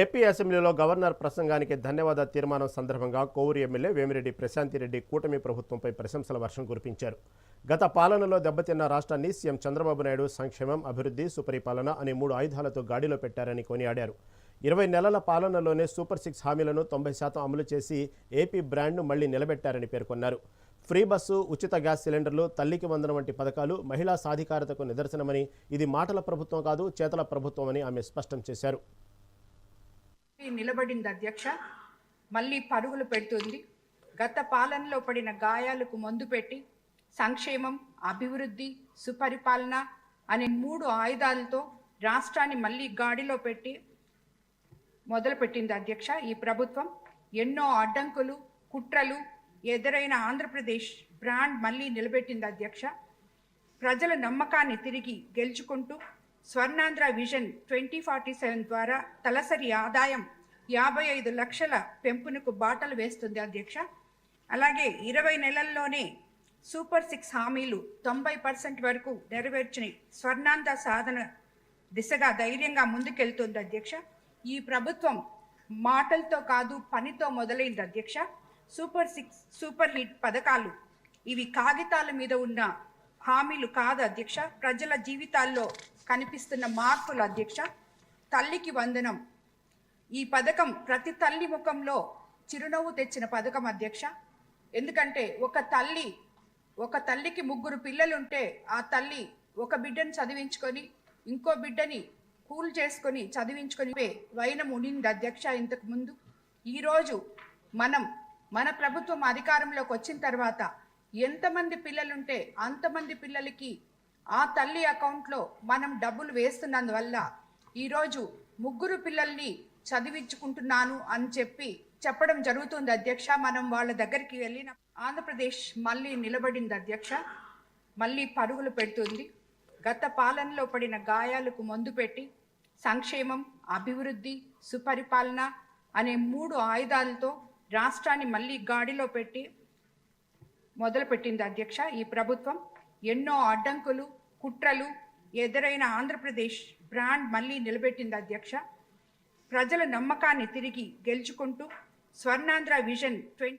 AP అసెంబ్లీలో governor ప్రసంగానికి ధన్యవాద తీర్మానం సందర్భంగా కోవూరు ఎమ్మెల్యే వేమిరెడ్డి ప్రశాంతిరెడ్డి కూటమి ప్రభుత్వంపై ప్రశంసల వర్షం కురిపించారు. గత పాలనలో దెబ్బతిన్న రాష్ట్రాన్ని సీఎం చంద్రబాబు నాయుడు సంక్షేమం అభివృద్ధి సుపరిపాలన అనే మూడు ఆయుధాలతో గాడిలో పెట్టారని కొనియాడారు. ఇరవై నెలల పాలనలోనే సూపర్ సిక్స్ హామీలను తొంభై శాతం అమలు చేసి ఏపీ బ్రాండ్ను మళ్ళీ నిలబెట్టారని పేర్కొన్నారు. ఫ్రీ బస్సు ఉచిత గ్యాస్ సిలిండర్లు తల్లికి వందనం వంటి పథకాలు మహిళా సాధికారతకు నిదర్శనమని ఇది మాటల ప్రభుత్వం కాదు చేతల ప్రభుత్వమని ఆమె స్పష్టం చేశారు. నిలబడింది అధ్యక్ష. మళ్ళీ పరుగులు పెడుతుంది. గత పాలనలో పడిన గాయాలకు మందు పెట్టి సంక్షేమం అభివృద్ధి సుపరిపాలన అనే మూడు ఆయుధాలతో రాష్ట్రాన్ని మళ్ళీ గాడిలో పెట్టి మొదలుపెట్టింది అధ్యక్ష ఈ ప్రభుత్వం. ఎన్నో అడ్డంకులు కుట్రలు ఎదురైన ఆంధ్రప్రదేశ్ బ్రాండ్ మళ్ళీ నిలబెట్టింది అధ్యక్ష. ప్రజల నమ్మకాన్ని తిరిగి గెలుచుకుంటూ Swarnandhra vision twenty forty seven ద్వారా తలసరి ఆదాయం యాభై ఐదు లక్షల పెంపునకు బాటలు వేస్తుంది అధ్యక్ష. అలాగే ఇరవై నెలల్లోనే సూపర్ సిక్స్ హామీలు తొంభై పర్సెంట్ వరకు నెరవేర్చిన స్వర్ణాంధ్ర సాధన దిశగా ధైర్యంగా ముందుకెళ్తుంది అధ్యక్ష. ఈ ప్రభుత్వం మాటలతో కాదు పనితో మొదలైంది అధ్యక్ష. సూపర్ సిక్స్ సూపర్ హిట్ పథకాలు ఇవి కాగితాల మీద ఉన్న హామీలు కాదు అధ్యక్ష. ప్రజల జీవితాల్లో కనిపిస్తున్న మార్పులు అధ్యక్ష. తల్లికి వందనం. ఈ పథకం ప్రతి తల్లి ముఖంలో చిరునవ్వు తెచ్చిన పథకం అధ్యక్ష. ఎందుకంటే ఒక తల్లి ఒక తల్లికి ముగ్గురు పిల్లలుంటే ఆ తల్లి ఒక బిడ్డను చదివించుకొని ఇంకో బిడ్డని కూల్ చేసుకొని చదివించుకొని వైనం ఉండింది అధ్యక్ష ఇంతకు ముందు. ఈరోజు మనం మన ప్రభుత్వం అధికారంలోకి వచ్చిన తర్వాత ఎంతమంది పిల్లలుంటే అంతమంది పిల్లలకి ఆ తల్లి అకౌంట్లో మనం డబ్బులు వేస్తున్నందువల్ల ఈరోజు ముగ్గురు పిల్లల్ని చదివించుకుంటున్నాను అని చెప్పి చెప్పడం జరుగుతుంది అధ్యక్ష. మనం వాళ్ళ దగ్గరికి వెళ్ళిన ఆంధ్రప్రదేశ్ మళ్ళీ నిలబడింది అధ్యక్ష. మళ్ళీ పరుగులు పెడుతుంది. గత పాలనలో పడిన గాయాలకు మందు పెట్టి సంక్షేమం అభివృద్ధి సుపరిపాలన అనే మూడు ఆయుధాలతో రాష్ట్రాన్ని మళ్ళీ గాడిలో పెట్టి మొదలుపెట్టింది అధ్యక్ష. ఈ ప్రభుత్వం ఎన్నో అడ్డంకులు కుట్రలు ఎదురైన ఆంధ్రప్రదేశ్ బ్రాండ్ మళ్ళీ నిలబెట్టింది అధ్యక్ష. ప్రజల నమ్మకాన్ని తిరిగి గెలుచుకుంటూ స్వర్ణాంధ్ర విజన్ ట్వంటీ